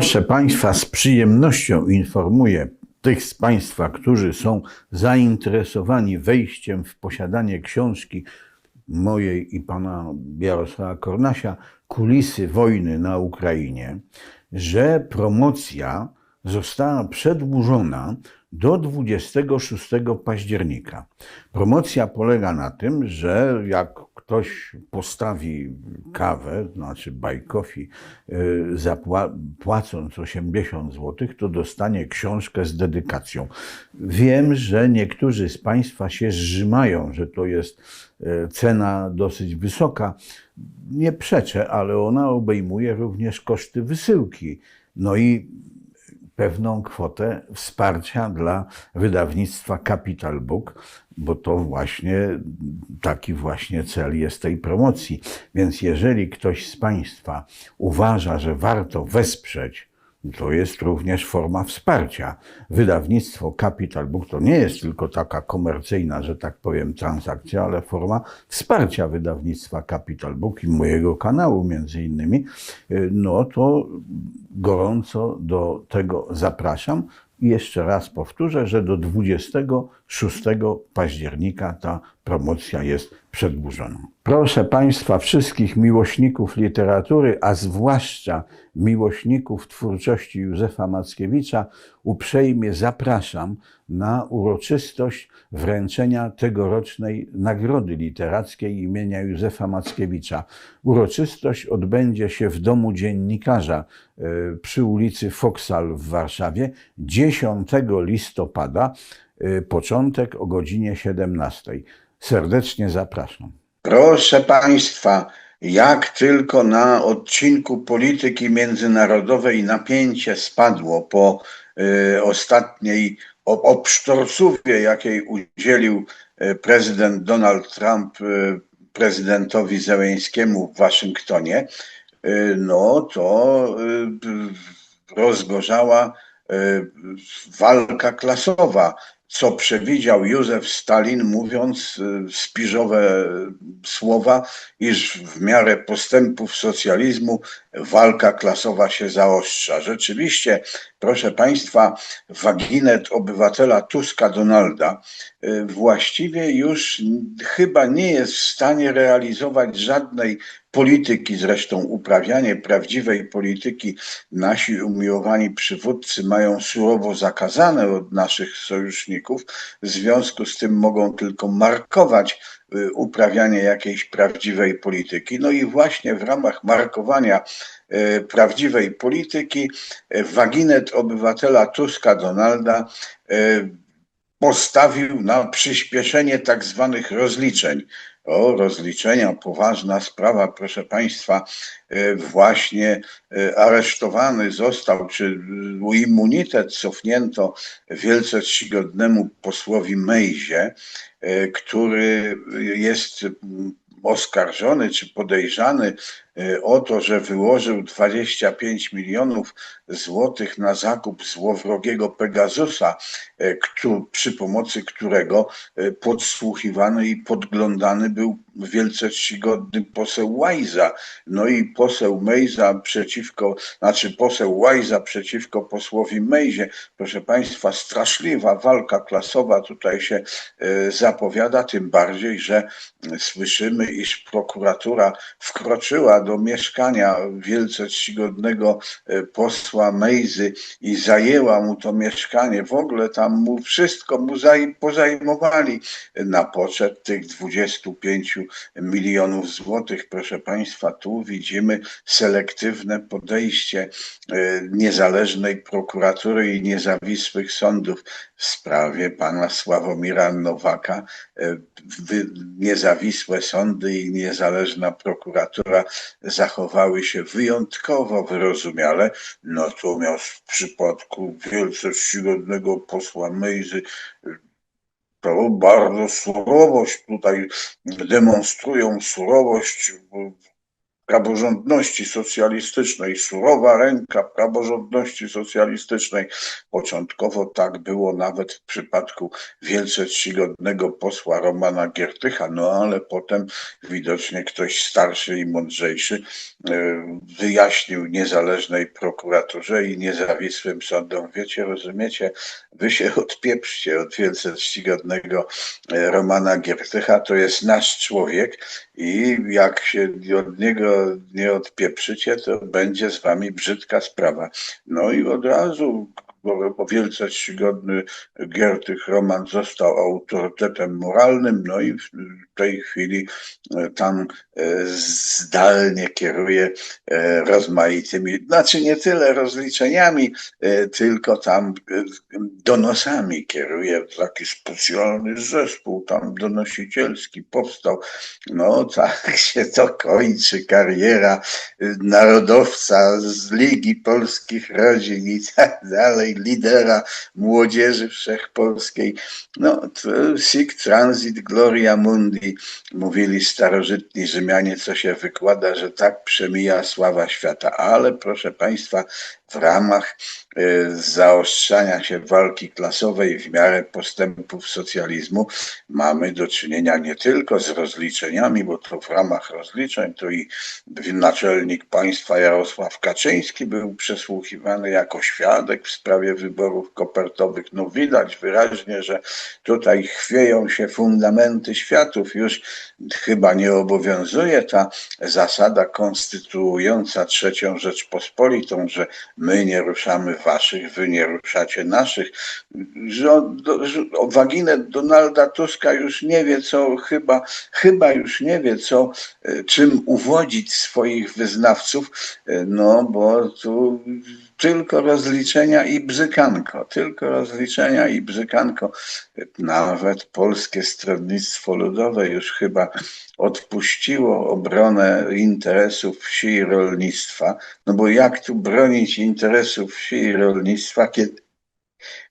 Proszę Państwa, z przyjemnością informuję tych z Państwa, którzy są zainteresowani wejściem w posiadanie książki mojej i pana Jarosława Kornasia Kulisy wojny na Ukrainie, że promocja została przedłużona do 26 października. Promocja polega na tym, że jak ktoś postawi kawę, znaczy coffee, y, płacąc 80 zł, to dostanie książkę z dedykacją. Wiem, że niektórzy z Państwa się zrzymają, że to jest y, cena dosyć wysoka. Nie przeczę, ale ona obejmuje również koszty wysyłki. No i pewną kwotę wsparcia dla wydawnictwa Capital Book, bo to właśnie taki właśnie cel jest tej promocji. Więc jeżeli ktoś z Państwa uważa, że warto wesprzeć, to jest również forma wsparcia. Wydawnictwo Capital Book to nie jest tylko taka komercyjna, że tak powiem, transakcja, ale forma wsparcia wydawnictwa Capital Book i mojego kanału między innymi. No to gorąco do tego zapraszam. I jeszcze raz powtórzę, że do 26 października ta promocja jest przedłużona. Proszę Państwa, wszystkich miłośników literatury, a zwłaszcza miłośników twórczości Józefa Mackiewicza, uprzejmie zapraszam na uroczystość wręczenia tegorocznej Nagrody Literackiej imienia Józefa Mackiewicza. Uroczystość odbędzie się w Domu Dziennikarza e, przy ulicy Foksal w Warszawie 10 listopada, początek o godzinie 17. Serdecznie zapraszam. Proszę Państwa, jak tylko na odcinku polityki międzynarodowej napięcie spadło po y, ostatniej obsztorcówie, jakiej udzielił y, prezydent Donald Trump y, prezydentowi Zełeńskiemu w Waszyngtonie, y, no to y, rozgorzała y, walka klasowa, co przewidział Józef Stalin, mówiąc y, spiżowe słowa, iż w miarę postępów socjalizmu walka klasowa się zaostrza. Rzeczywiście, proszę Państwa, waginet obywatela Tuska Donalda y, właściwie już chyba nie jest w stanie realizować żadnej polityki, zresztą uprawianie prawdziwej polityki nasi umiłowani przywódcy mają surowo zakazane od naszych sojuszników, w związku z tym mogą tylko markować uprawianie jakiejś prawdziwej polityki. No i właśnie w ramach markowania y, prawdziwej polityki y, waginet obywatela Tuska Donalda y, postawił na przyspieszenie tak zwanych rozliczeń. O, rozliczenia, poważna sprawa, proszę Państwa. e, Właśnie e, aresztowany został, czy e, immunitet cofnięto wielce czcigodnemu posłowi Mejzie, który jest oskarżony czy podejrzany o to, że wyłożył 25 milionów złotych na zakup złowrogiego Pegasusa, któ- przy pomocy którego e, podsłuchiwany i podglądany był wielce czcigodny poseł Łajza. No i poseł Mejza przeciwko, znaczy poseł Łajza przeciwko posłowi Mejzie. Proszę Państwa, straszliwa walka klasowa tutaj się zapowiada, tym bardziej, że słyszymy, iż prokuratura wkroczyła do mieszkania wielce czcigodnego e, posła Mejzy i zajęła mu to mieszkanie. W ogóle tam mu wszystko mu zaj- pozajmowali na poczet tych 25 milionów złotych. Proszę Państwa, tu widzimy selektywne podejście e, niezależnej prokuratury i niezawisłych sądów w sprawie pana Sławomira Nowaka. E, Niezawisłe sądy i niezależna prokuratura zachowały się wyjątkowo wyrozumiale, natomiast w przypadku wielce czcigodnego posła Mejzy to bardzo surowość tutaj demonstrują surowość praworządności socjalistycznej, surowa ręka praworządności socjalistycznej. Początkowo tak było nawet w przypadku wielce czcigodnego posła Romana Giertycha, no ale potem widocznie ktoś starszy i mądrzejszy e, wyjaśnił niezależnej prokuraturze i niezawisłym sądom. Wiecie, rozumiecie, wy się odpieprzcie od wielce czcigodnego e, Romana Giertycha, to jest nasz człowiek i jak się od niego nie odpieprzycie, to będzie z wami brzydka sprawa. No i od razu bo wielce czcigodny Giertych Roman został autorytetem moralnym, no i w tej chwili e, tam e, zdalnie kieruje e, rozmaitymi, znaczy nie tyle rozliczeniami, tylko tam donosami kieruje taki specjalny zespół tam donosicielski powstał. No tak się to kończy kariera narodowca z Ligi Polskich Rodzin i tak dalej, lidera młodzieży wszechpolskiej. No, sic transit gloria mundi, mówili starożytni Rzymianie, co się wykłada, że tak przemija sława świata. Ale proszę Państwa, w ramach y, zaostrzania się walki klasowej w miarę postępów socjalizmu mamy do czynienia nie tylko z rozliczeniami, bo to w ramach rozliczeń to i naczelnik państwa Jarosław Kaczyński był przesłuchiwany jako świadek w sprawie wyborów kopertowych. No widać wyraźnie, że tutaj chwieją się fundamenty światów. Już chyba nie obowiązuje ta zasada konstytuująca trzecią Rzeczpospolitą, że my nie ruszamy waszych, wy nie ruszacie naszych. O, do- o waginę Donalda Tuska już nie wie, co chyba, chyba już nie wie, co, e, czym uwodzić swoich wyznawców, e, no bo tu tylko rozliczenia i bzykanko, tylko rozliczenia i bzykanko. Nawet Polskie Stronnictwo Ludowe już chyba odpuściło obronę interesów wsi i rolnictwa, no bo jak tu bronić interesów wsi i rolnictwa, kiedy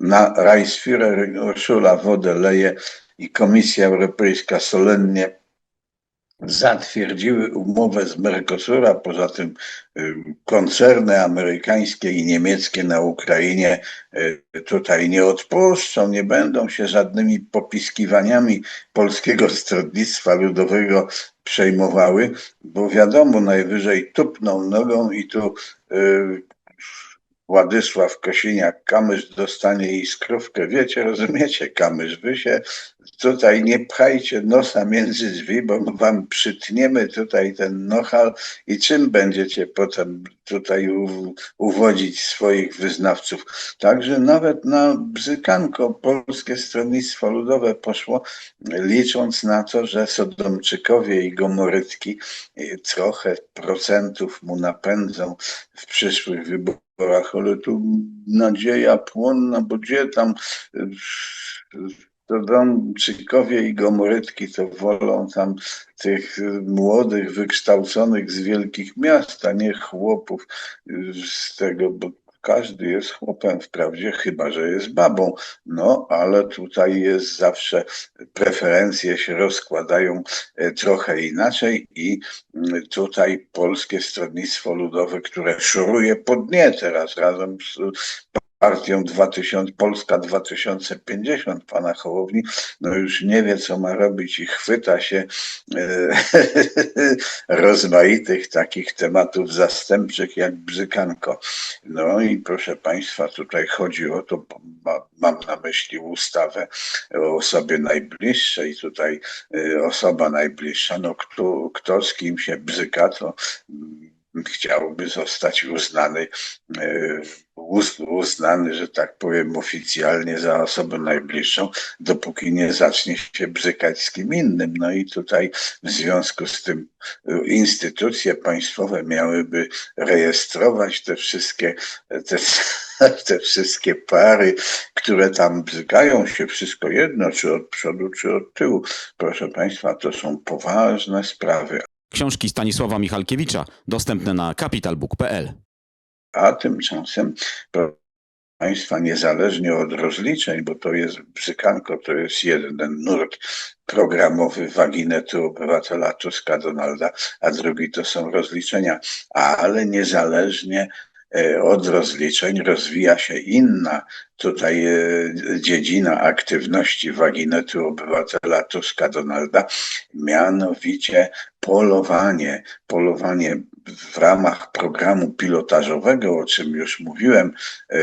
na Reichsführer Ursula wodę leje i Komisja Europejska solennie zatwierdziły umowę z Mercosura, poza tym y, koncerny amerykańskie i niemieckie na Ukrainie y, tutaj nie odpuszczą, nie będą się żadnymi popiskiwaniami Polskiego Stronnictwa Ludowego przejmowały, bo wiadomo, najwyżej tupną nogą i tu y, Władysław Kosiniak-Kamysz dostanie iskrówkę. Wiecie, rozumiecie, Kamysz, wy się tutaj nie pchajcie nosa między drzwi, bo wam przytniemy tutaj ten nochal i czym będziecie potem tutaj uwodzić swoich wyznawców. Także nawet na bzykanko Polskie Stronnictwo Ludowe poszło, licząc na to, że Sodomczykowie i Gomorytki y, trochę procentów mu napędzą w przyszłych wyborach ale tu nadzieja płonna, bo gdzie tam to Domczykowie i Gomorytki to wolą tam tych młodych, wykształconych z wielkich miast, a nie chłopów z tego, bo każdy jest chłopem wprawdzie, chyba że jest babą. No, ale tutaj jest zawsze preferencje się rozkładają e, trochę inaczej i mm, tutaj Polskie Stronnictwo Ludowe, które szuruje po dnie teraz razem z partią 2000, Polska 2050 pana Hołowni, no już nie wie co ma robić i chwyta się e, rozmaitych takich tematów zastępczych jak bzykanko. No i proszę państwa, tutaj chodzi o to, ma, mam na myśli ustawę o osobie najbliższej, tutaj y, osoba najbliższa, no kto, kto z kim się bzyka, to chciałby zostać uznany, uz- uznany, że tak powiem, oficjalnie za osobę najbliższą, dopóki nie zacznie się bzykać z kim innym. No i tutaj w związku z tym y, instytucje państwowe miałyby rejestrować te wszystkie, te, te wszystkie pary, które tam bzykają się, wszystko jedno, czy od przodu, czy od tyłu. Proszę Państwa, to są poważne sprawy. Książki Stanisława Michalkiewicza dostępne na capitalbook.pl. A tymczasem Państwa, niezależnie od rozliczeń, bo to jest bzykanko, to jest jeden nurt programowy waginetu obywatela Tuska Donalda, a drugi to są rozliczenia, ale niezależnie e, od rozliczeń rozwija się inna tutaj e, dziedzina aktywności waginetu obywatela Tuska Donalda, mianowicie polowanie, polowanie w ramach programu pilotażowego, o czym już mówiłem, e,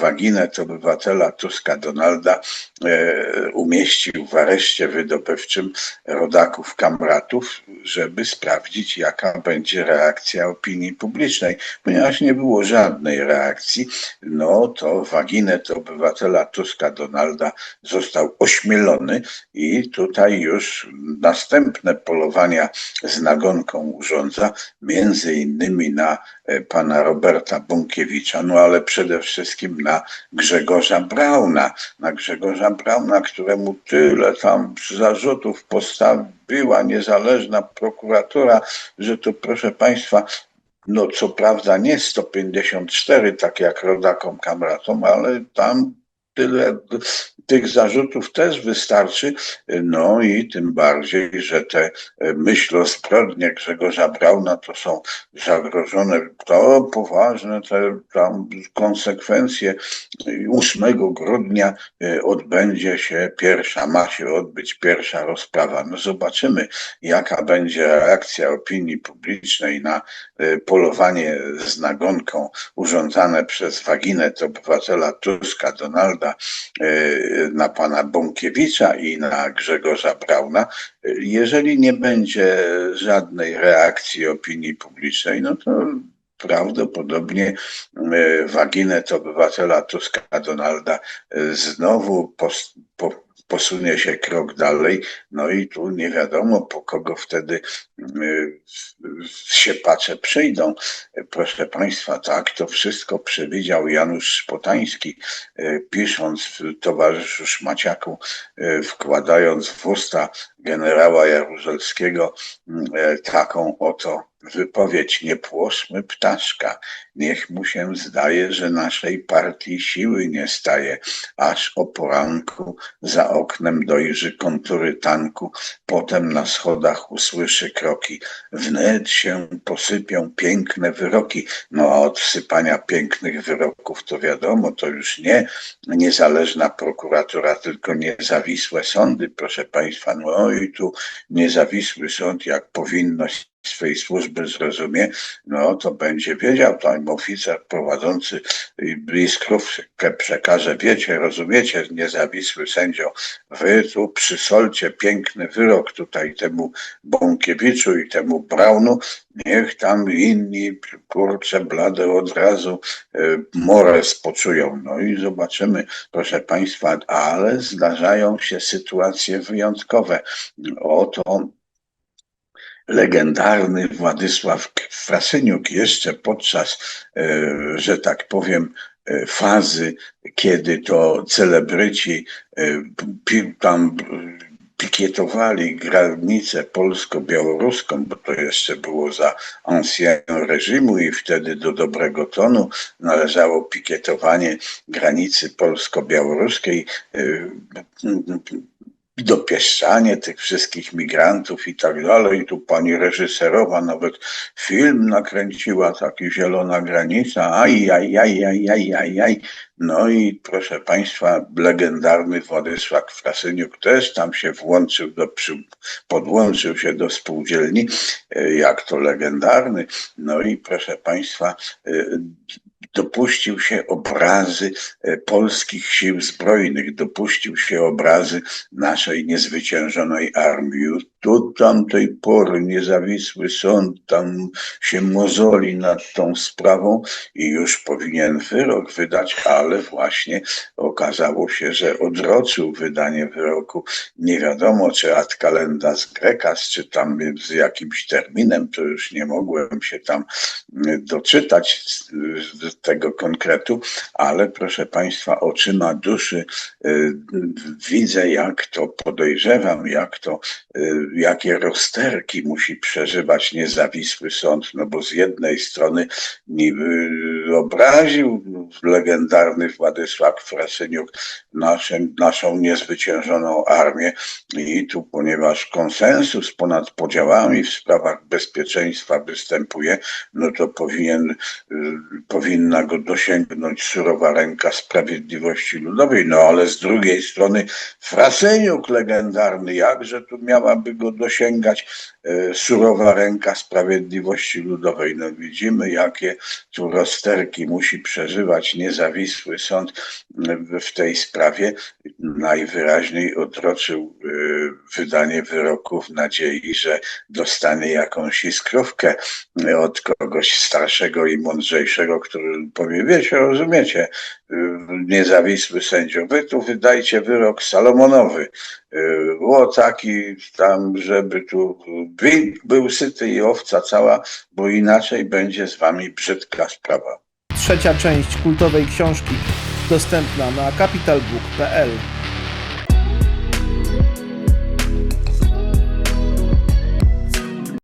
waginet obywatela Tuska Donalda e, umieścił w areszcie wydobywczym rodaków kamratów, żeby sprawdzić, jaka będzie reakcja opinii publicznej. Ponieważ nie było żadnej reakcji, no to waginet obywatela Tuska Donalda został ośmielony i tutaj już następne polowania z nagonką urządza, między innymi na e, pana Roberta Bąkiewicza, no ale przede wszystkim na Grzegorza Brauna, na Grzegorza Brauna, któremu tyle tam zarzutów postawiła niezależna prokuratura, że to proszę państwa, no co prawda nie 154, tak jak rodakom kamratom, ale tam tyle tych zarzutów też wystarczy. No i tym bardziej, że te myśl o zbrodnie Grzegorza Brauna to są zagrożone, to poważne te tam konsekwencje. 8 grudnia e, odbędzie się pierwsza, ma się odbyć pierwsza rozprawa. No zobaczymy, jaka będzie reakcja opinii publicznej na e, polowanie z nagonką urządzane przez waginet obywatela Tuska, Donalda, e, na pana Bąkiewicza i na Grzegorza Brauna. Jeżeli nie będzie żadnej reakcji opinii publicznej, no to prawdopodobnie e, waginet obywatela Tuska Donalda e, znowu pos, po, posunie się krok dalej, no i tu nie wiadomo, po kogo wtedy y, siepacze przyjdą. Proszę Państwa, tak, to wszystko przewidział Janusz Szpotański, y, pisząc Towarzyszu Szmaciaku, y, wkładając w usta generała Jaruzelskiego y, taką oto wypowiedź, nie płoszmy ptaszka, niech mu się zdaje, że naszej partii siły nie staje, aż o poranku za oknem dojrzy kontury tanku, potem na schodach usłyszy kroki, wnet się posypią piękne wyroki, no a od sypania pięknych wyroków to wiadomo, to już nie niezależna prokuratura, tylko niezawisłe sądy, proszę Państwa, no i tu niezawisły sąd, jak powinność swej służby zrozumie, no to będzie wiedział tam oficer prowadzący bliskrówkę przekaże, wiecie, rozumiecie, niezawisły sędzio, wy tu przysolcie piękny wyrok tutaj temu Bąkiewiczu i temu Braunu, niech tam inni, kurcze blade od razu y, mores poczują. No i zobaczymy, proszę Państwa, ale zdarzają się sytuacje wyjątkowe. Oto legendarny Władysław Frasyniuk jeszcze podczas, e, że tak powiem, e, fazy, kiedy to celebryci e, tam pikietowali granicę polsko-białoruską, bo to jeszcze było za ancien reżimu i wtedy do dobrego tonu należało pikietowanie granicy polsko-białoruskiej, dopieszczanie tych wszystkich migrantów i tak dalej. Tu pani reżyserowa nawet film nakręciła, taki zielona granica, aj, aj, aj, aj, aj, aj, aj. No i proszę państwa, legendarny Władysław Frasyniuk też tam się włączył do, podłączył się do spółdzielni, e, jak to legendarny. No i proszę państwa, e, dopuścił się obrazy e, polskich sił zbrojnych, dopuścił się obrazy naszej niezwyciężonej armii. Do tamtej pory niezawisły sąd tam się mozoli nad tą sprawą i już powinien wyrok wydać, ale właśnie okazało się, że odroczył wydanie wyroku. Nie wiadomo, czy ad calendas grecas, czy tam z jakimś terminem, to już nie mogłem się tam y, doczytać z- z tego konkretu, ale proszę Państwa, oczyma duszy y, widzę, jak to podejrzewam, jak to, y, jakie rozterki musi przeżywać niezawisły sąd, no bo z jednej strony niby obraził legendarny Władysław Frasyniuk naszym, naszą niezwyciężoną armię i tu, ponieważ konsensus ponad podziałami w sprawach bezpieczeństwa występuje, no to powinien, powinna go dosięgnąć surowa ręka sprawiedliwości ludowej. No ale z drugiej strony Frasyniuk legendarny, jakże tu miałaby go dosięgać y, surowa ręka sprawiedliwości ludowej. No widzimy, jakie tu rozterki musi przeżywać niezawisły sąd y, w tej sprawie. Najwyraźniej odroczył y, wydanie wyroku w nadziei, że dostanie jakąś iskrówkę y, od kogoś starszego i mądrzejszego, który powie, wiecie, rozumiecie, niezawisły sędzio, wy tu wydajcie wyrok Salomonowy, o taki tam, żeby tu był syty i owca cała, bo inaczej będzie z wami brzydka sprawa. Trzecia część kultowej książki dostępna na capitalbook.pl